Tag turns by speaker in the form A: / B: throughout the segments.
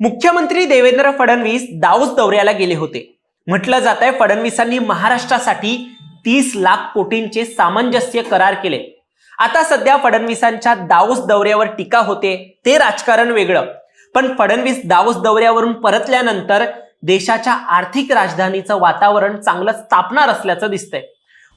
A: मुख्यमंत्री देवेंद्र फडणवीस दाऊस दौऱ्याला गेले होते. म्हटलं जात आहे फडणवीसांनी महाराष्ट्रासाठी तीस लाख कोटींचे सामंजस्य करार केले. आता सध्या फडणवीसांच्या दाऊस दौऱ्यावर टीका होते ते राजकारण वेगळं. पण फडणवीस दाऊस दौऱ्यावरून परतल्यानंतर देशाच्या आर्थिक राजधानीचं वातावरण चांगलं स्थापणार असल्याचं दिसतंय.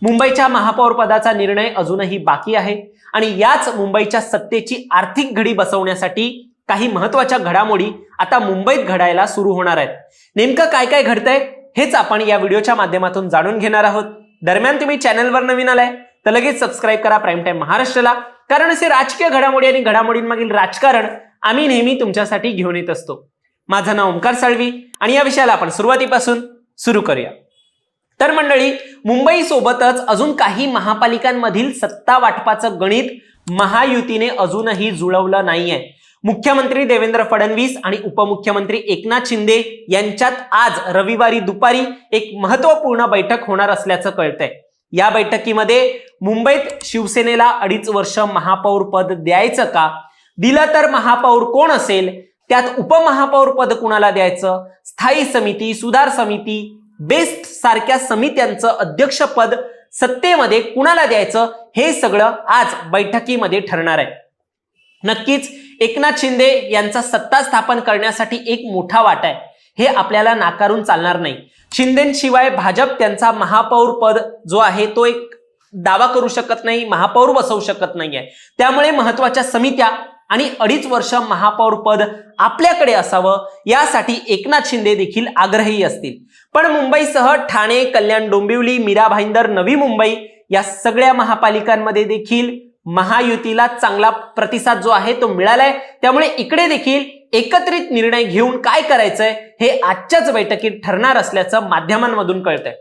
A: मुंबईच्या महापौरपदाचा निर्णय अजूनही बाकी आहे आणि याच मुंबईच्या सत्तेची आर्थिक घडी बसवण्यासाठी काही महत्त्वाच्या घडामोडी आता मुंबईत घडायला सुरू होणार आहेत. नेमकं काय काय घडतंय हेच आपण या व्हिडिओच्या माध्यमातून जाणून घेणार आहोत. दरम्यान तुम्ही चॅनलवर नवीन आलाय तर लगेच सबस्क्राईब करा प्राईम टाईम महाराष्ट्राला कारण असे राजकीय घडामोडी आणि घडामोडींमागील राजकारण आम्ही नेहमी तुमच्यासाठी घेऊन येत असतो. माझं नाव ओंकार साळवी आणि या विषयाला आपण सुरुवातीपासून सुरू करूया. तर मंडळी मुंबईसोबतच अजून काही महापालिकांमधील सत्ता वाटपाचं गणित महायुतीने अजूनही जुळवलं नाहीये. मुख्यमंत्री देवेंद्र फडणवीस आणि उपमुख्यमंत्री एकनाथ शिंदे यांच्यात आज रविवारी दुपारी एक महत्त्वपूर्ण बैठक होणार असल्याचं कळतंय. या बैठकीमध्ये मुंबईत शिवसेनेला अडीच वर्ष महापौर पद द्यायचं का? दिलं तर महापौर कोण असेल? त्यात उपमहापौर पद कुणाला द्यायचं? स्थायी समिती सुधार समिती बेस्ट सारख्या समित्यांचं अध्यक्षपद सत्तेमध्ये कुणाला द्यायचं? हे सगळं आज बैठकीमध्ये ठरणार आहे. नक्कीच एकनाथ शिंदे यांचा सत्ता स्थापन करण्यासाठी एक मोठा वाटा आहे. हे आपल्याला नाकारून चालणार नाही. शिंदेशिवाय भाजप त्यांचा महापौर पद जो आहे तो एक दावा करू शकत नाही महापौर बसवू शकत नाहीये. त्यामुळे महत्त्वाच्या समित्या आणि अडीच वर्ष महापौर पद आपल्याकडे असावं यासाठी एकनाथ शिंदे देखील आग्रही असतील. पण मुंबईसह ठाणे कल्याण डोंबिवली मीरा भाईंदर नवी मुंबई या सगळ्या महापालिकांमध्ये देखील महायुतीला चांगला प्रतिसाद जो आहे तो मिळालाय. त्यामुळे इकडे देखील एकत्रित निर्णय घेऊन काय करायचंय हे आजच्याच बैठकीत ठरणार असल्याचं माध्यमांमधून कळतंय.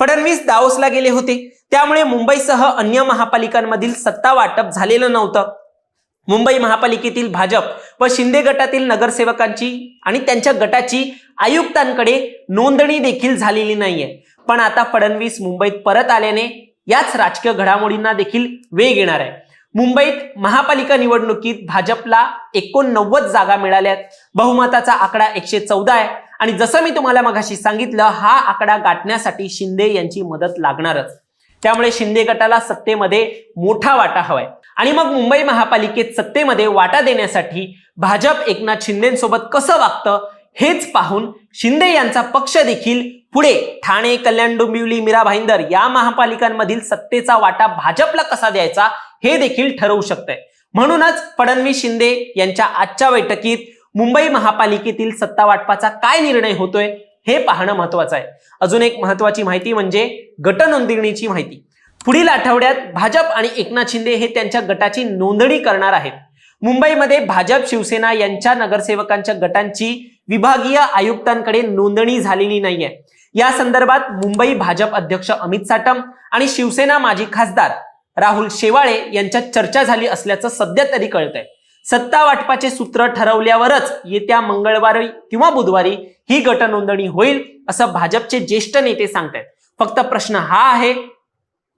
A: फडणवीस दाओसला गेले होते. त्यामुळे मुंबईसह अन्य महापालिकांमधील सत्ता वाटप झालेलं नव्हतं. मुंबई महापालिकेतील भाजप व शिंदे गटातील नगरसेवकांची आणि त्यांच्या गटाची आयुक्तांकडे नोंदणी देखील झालेली नाहीये. पण आता फडणवीस मुंबईत परत आल्याने याच राजकीय घडामोडींना देखील वेग येणार आहे. मुंबईत महापालिका निवडणुकीत भाजपला एकोणनव्वद जागा मिळाल्यात. बहुमताचा आकडा एकशे चौदा आहे. आणि जसं मी तुम्हाला मगाशी सांगितलं हा आकडा गाठण्यासाठी शिंदे यांची मदत लागणारच. त्यामुळे शिंदे गटाला सत्तेमध्ये मोठा वाटा हवाय. आणि मग मुंबई महापालिकेत सत्तेमध्ये वाटा देण्यासाठी भाजप एकनाथ शिंदेसोबत कसं वागतं हेच पाहून शिंदे यांचा पक्ष देखील पुढे. ठाणे कल्याण डोंबिवली मीरा भाईंदर या महापालिकांमधील सत्तेचा वाटा भाजपला कसा द्यायचा हे देखील ठरवू शकतंय. म्हणूनच फडणवीस शिंदे यांच्या आजच्या बैठकीत मुंबई महापालिकेतील सत्ता वाटपाचा काय निर्णय होतोय हे पाहणं महत्वाचं आहे. अजून एक महत्वाची माहिती म्हणजे गटनोंदणीची माहिती. पुढील आठवड्यात भाजप आणि एकनाथ शिंदे हे त्यांच्या गटाची नोंदणी करणार आहेत. मुंबईमध्ये भाजप शिवसेना यांच्या नगरसेवकांच्या गटांची विभागीय आयुक्तांकडे नोंदणी झालेली नाहीये. या संदर्भात मुंबई भाजप अध्यक्ष अमित साटम आणि शिवसेना माजी खासदार राहुल शेवाळे यांच्यात चर्चा झाली असल्याचं सध्या तरी कळतंय. सत्ता वाटपाचे सूत्र ठरवल्यावरच येत्या मंगळवारी किंवा बुधवारी ही गटनोंदणी होईल असं भाजपचे ज्येष्ठ नेते सांगतायत. फक्त प्रश्न हा आहे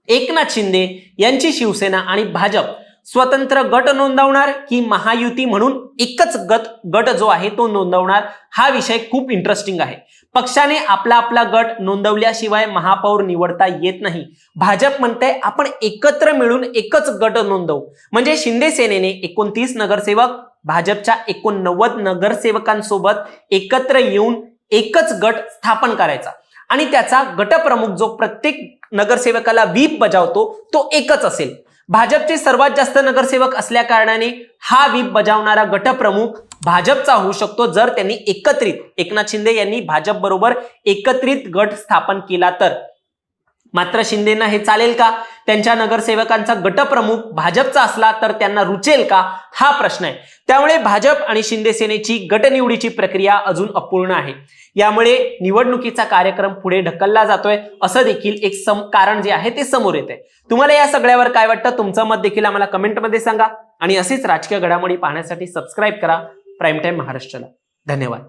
A: एकनाथ शिंदे यांची शिवसेना आणि भाजप स्वतंत्र गट नोंदवणार की महायुती म्हणून एकच गट गट जो आहे तो नोंदवणार. हा विषय खूप इंटरेस्टिंग आहे. पक्षाने आपला आपला गट नोंदवल्याशिवाय महापौर निवडता येत नाही. भाजप म्हणते आपण एकत्र मिळून एकच गट नोंदवू. म्हणजे शिंदे सेनेने एकोणतीस नगरसेवक भाजपच्या एकोणनव्वद नगरसेवकांसोबत एकत्र येऊन एकच गट स्थापन करायचा. आणि त्याचा गटप्रमुख जो प्रत्येक नगरसेवकाला व्हीप बजावतो तो एकच असेल. भाजपचे सर्वात जास्त नगरसेवक असल्या कारणाने हा व्हीप बजावणारा गटप्रमुख भाजपचा होऊ शकतो जर त्यांनी एकत्रित एकनाथ शिंदे यांनी भाजप बरोबर एकत्रित गट स्थापन केला तर. मात्र शिंदेना हे चालेल का? त्यांच्या नगरसेवकांचा गटप्रमुख भाजपचा असला तर त्यांना रुचेल का? हा प्रश्न आहे. त्यामुळे भाजप आणि शिंदे सेनेची गटनिवडीची प्रक्रिया अजून अपूर्ण आहे. यामुळे निवडणुकीचा कार्यक्रम पुढे ढकलला जातोय असं देखील एक सम कारण जे आहे ते समोर येते तुम्हाला या सगळ्यावर काय वाटतं? तुमचं मत देखील आम्हाला कमेंटमध्ये सांगा. आणि असेच राजकीय घडामोडी पाहण्यासाठी सबस्क्राईब करा. प्राईम टाईम महाराष्ट्राला. धन्यवाद.